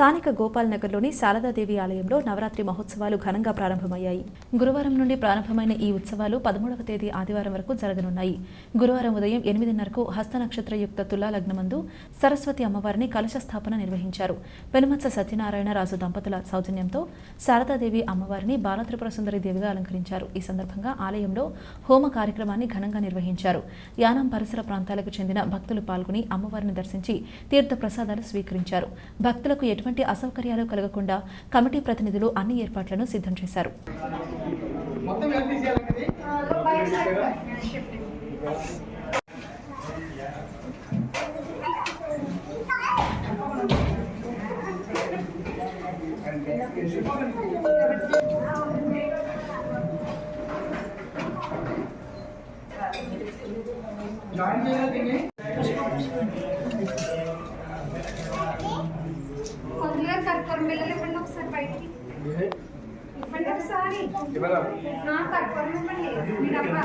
స్థానిక గోపాల్ నగర్లోని శారదాదేవి ఆలయంలో నవరాత్రి మహోత్సవాలు ఘనంగా ప్రారంభమయ్యాయి. గురువారం నుండి ప్రారంభమైన ఈ ఉత్సవాలు పదమూడవ తేదీ ఆదివారం వరకు జరగనున్నాయి. గురువారం ఉదయం ఎనిమిదిన్నరకు హస్త నక్షత్రయుక్త తులా లగ్నమందు సరస్వతి అమ్మవారిని కలశ స్థాపన నిర్వహించారు. పెనుమత్స సత్యనారాయణ రాజు దంపతుల సౌజన్యంతో శారదాదేవి అమ్మవారిని బాలత్రిపుర సుందరి దేవిగా అలంకరించారు. ఈ సందర్భంగా ఆలయంలో హోమ కార్యక్రమాన్ని ఘనంగా నిర్వహించారు. యానం పరిసర ప్రాంతాలకు చెందిన భక్తులు పాల్గొని అమ్మవారిని దర్శించి తీర్థ ప్రసాదాలు స్వీకరించారు. భక్తులకు ఎటువంటి అసౌకర్యాలు కలగకుండా కమిటీ ప్రతినిధులు అన్ని ఏర్పాట్లను సిద్ధం చేశారు. జాయిన్ చేయాలి. దీన్ని బిళ్ళలు ఇవ్వండి ఒకసారి బయటికి. ఇవ్వండి ఒకసారి. ఇవ్వరా? నా కర్పూరం ఇవ్వండి మీ డబ్బా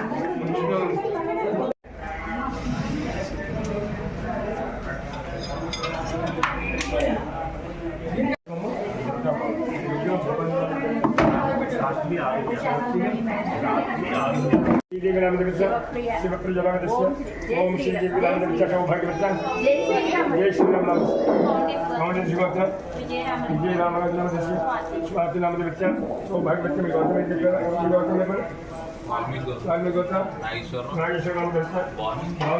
शिवप्रजगतस्य ओम श्री देवी सौभाग्यवत्ता जय श्री राम नाम मौन जीवत्ता विजय राम नाम दस्य स्वाति नाम दस्य सौभाग्यवत्ता में गौतम जी गौतम में वाल्मीकि गोत्र नागेश्वर नागेश्वर नाम दस्य भाव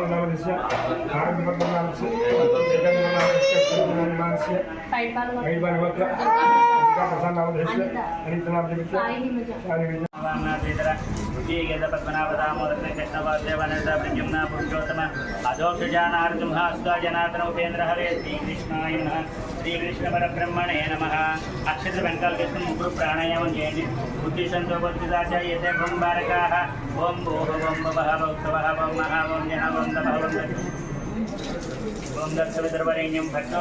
पद्मनाभदामोदरणे कृष्णवाद्यवनता प्रद्युम्ना पुरुषोत्तम अधोक्षजानार्जुमहास्वाजनार्दन उपेन्द्र हरे श्रीकृष्णाय नमः श्रीकृष्णपरब्रह्मणे नमः अक्षतसङ्कल्पितं गुरुप्राणायामं जयन्ति बुद्धिसन्तोपस्थिता च यते बम्बारकाः ओं भोः बम्बवः भक्तवः बं महावं जनवं तपवं ఓం దక్ష విద్రవరేణ్యం భట్ట